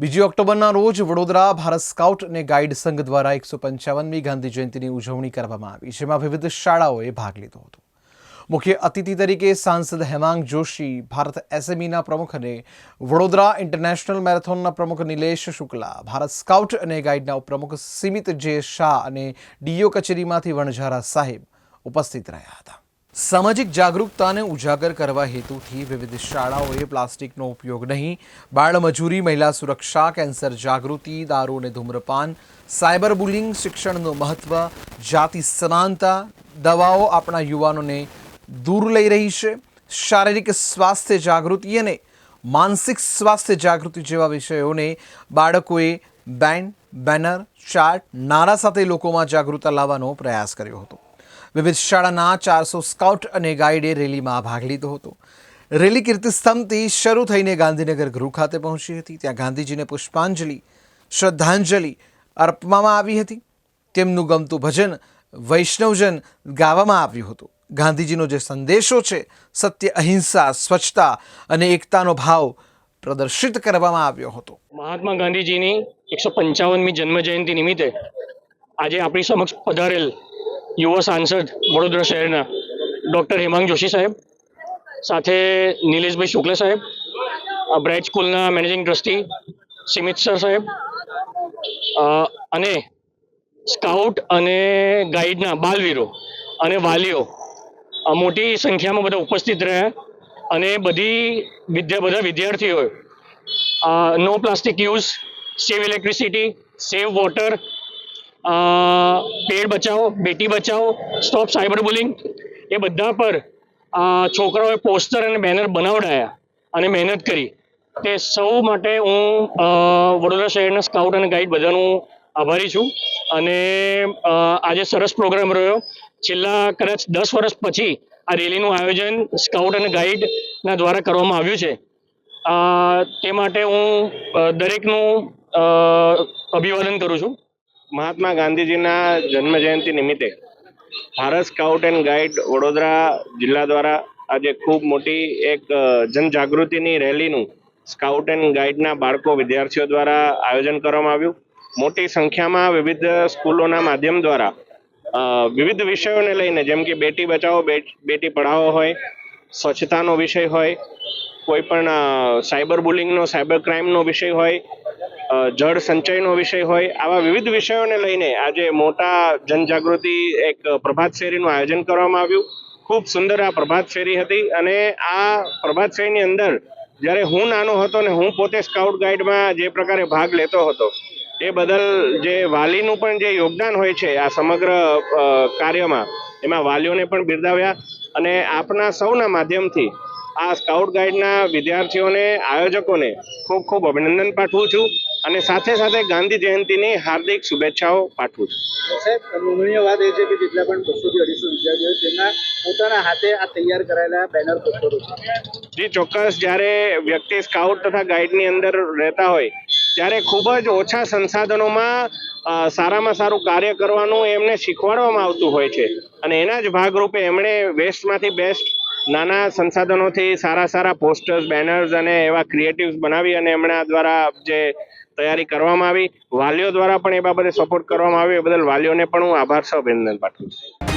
બીજી ઓક્ટોબરના રોજ વડોદરા ભારત સ્કાઉટ અને ગાઈડ સંઘ દ્વારા એકસો પંચાવનમી ગાંધી જયંતિની ઉજવણી કરવામાં આવી, જેમાં વિવિધ શાળાઓએ ભાગ લીધો હતો. મુખ્ય અતિથિ તરીકે સાંસદ હેમાંગ જોશી, ભારત એસએમઈના પ્રમુખ અને વડોદરા ઇન્ટરનેશનલ મેરેથોનના પ્રમુખ નિલેશ શુક્લા, ભારત સ્કાઉટ અને ગાઈડના ઉપપ્રમુખ સીમિત જે શાહ અને ડીઓ કચેરીમાંથી વણઝારા સાહેબ ઉપસ્થિત રહ્યા હતા. સામાજિક જાગૃતતાને ઉજાગર કરવા હેતુથી વિવિધ શાળાઓએ પ્લાસ્ટિકનો ઉપયોગ નહીં. બાળમજૂરી, મહિલા સુરક્ષા, કેન્સર જાગૃતિ, દારૂ અને ધૂમ્રપાન, સાયબર બુલિંગ, શિક્ષણનું મહત્વ, જાતિ સમાનતા, દવાઓ આપણા યુવાનોને દૂર લઈ રહી છે. શારીરિક સ્વાસ્થ્ય જાગૃતિ અને માનસિક સ્વાસ્થ્ય જાગૃતિ જેવા વિષયોને બાળકોએ બેન્ડ બેનર, ચાર્ટ નારા સાથે લોકોમાં જાગૃતતા લાવવાનો પ્રયાસ કર્યો હતો. વિવિધ શાળાના ચારસો સ્કાઉટ અને ગાઈડે રેલીમાં ભાગ લીધો હતો. રેલી કીર્તિસ્તંભથી શરૂ થઈને ગાંધીનગર ગૃહ ખાતે પહોંચી હતી. ત્યાં ગાંધીજીને પુષ્પાંજલિ, શ્રદ્ધાંજલિ અર્પવામાં આવી હતી. તેમનું ગમતું ભજન, વૈષ્ણવજન ગાવામાં આવ્યું હતું. ગાંધીજીનો જે સંદેશો છે, સત્ય, અહિંસા, સ્વચ્છતા અને એકતાનો ભાવ પ્રદર્શિત કરવામાં આવ્યો હતો. મહાત્મા ગાંધીજીની એકસો પંચાવનમી જન્મ જયંતિ નિમિત્તે આજે આપણી સમક્ષ પધારેલ યુવા સાંસદ વડોદરા શહેરના ડૉક્ટર હેમાંગ જોશી સાહેબ, સાથે નિલેશભાઈ શુક્લ સાહેબ બ્રાઇટ સ્કૂલના મેનેજિંગ ટ્રસ્ટી સિમિત સર સાહેબ અને સ્કાઉટ અને ગાઈડના બાલવીરો અને વાલીઓ મોટી સંખ્યામાં બધા ઉપસ્થિત રહ્યા અને બધી વિદ્યા, બધા વિદ્યાર્થીઓએ no plastic use, save electricity, save water pad બચાવો, Beti Bachao stop cyber bullying એ બધા પર છોકરાઓએ પોસ્ટર અને બેનર બનાવડાયા અને મહેનત કરી. તે સૌ માટે હું વડોદરા શહેરના સ્કાઉટ અને ગાઈડ બધાનું આભારી છું. અને આજે સરસ પ્રોગ્રામ રહ્યો. છેલ્લા કદાચ દસ વર્ષ પછી આ રેલીનું આયોજન સ્કાઉટ અને ગાઈડના દ્વારા કરવામાં આવ્યું છે. તે માટે હું દરેકનું અભિવાદન કરું છું. મહાત્મા ગાંધીજીના જન્મ જયંતિ નિમિત્તે Bharat scout and guide Vadodara જિલ્લા દ્વારા આજે ખૂબ મોટી એક જનજાગૃતિની રેલીનું સ્કાઉટ એન્ડ ગાઈડના બાળકો વિદ્યાર્થીઓ દ્વારા આયોજન કરવામાં આવ્યું. મોટી સંખ્યામાં વિવિધ સ્કૂલોના માધ્યમ દ્વારા વિવિધ વિષયોને લઈને જેમ કે બેટી બચાવો બેટી પઢાવો હોય, સ્વચ્છતાનો વિષય હોય, કોઈ પણ સાયબર બુલિંગનો, સાયબર ક્રાઇમનો વિષય હોય જળ સંચયનો વિષય હોય, આવા વિવિધ વિષયોને લઈને આજે મોટા જનજાગૃતિ એક પ્રભાત શેરીનું આયોજન કરવામાં આવ્યું. ખૂબ સુંદર આ પ્રભાત ફેરી હતી અને આ પ્રભાત ફેરીની અંદર જ્યારે હું નાનો હતો ને હું પોતે સ્કાઉટ ગાઈડમાં જે પ્રકારે ભાગ લેતો હતો, એ બદલ જે વાલીનું પણ જે યોગદાન હોય છે આ સમગ્ર કાર્યમાં, એમાં વાલીઓને પણ બિરદાવ્યા અને આપના સૌના માધ્યમથી આ સ્કાઉટ ગાઈડના વિદ્યાર્થીઓને, આયોજકોને ખૂબ ખૂબ અભિનંદન પાઠવું છું. અને સાથે સાથે ગાંધી જયંતિની હાર્દિક શુભેચ્છાઓ પાઠવું છું. સાહેબ નોંધનીય વાત એ છે કે જેટલા પણ બસો થી અઢીસો વિદ્યાર્થીઓ તેમના પોતાના હાથે આ તૈયાર કરાયેલા બેનર પોસ્ટરો છે. જી ચોક્કસ. જ્યારે વ્યક્તિ સ્કાઉટ તથા ગાઈડની અંદર રહેતા હોય ત્યારે ખૂબ જ ઓછા સંસાધનોમાં સારામાં સારું કાર્ય કરવાનું એમને શીખવાડવામાં આવતું હોય છે. અને એના જ ભાગરૂપે એમણે વેસ્ટમાંથી બેસ્ટ નાના સંસાધનોથી સારા સારા પોસ્ટર્સ બેનર્સ અને એવા ક્રિએટિવ્સ બનાવી અને એમણે આ દ્વારા જે તૈયારી કરવામાં આવી. વાલીઓ દ્વારા પણ એ બાબતે સપોર્ટ કરવામાં આવ્યો એ બદલ વાલીઓને પણ હું આભાર સહ અભિનંદન પાઠવું છું.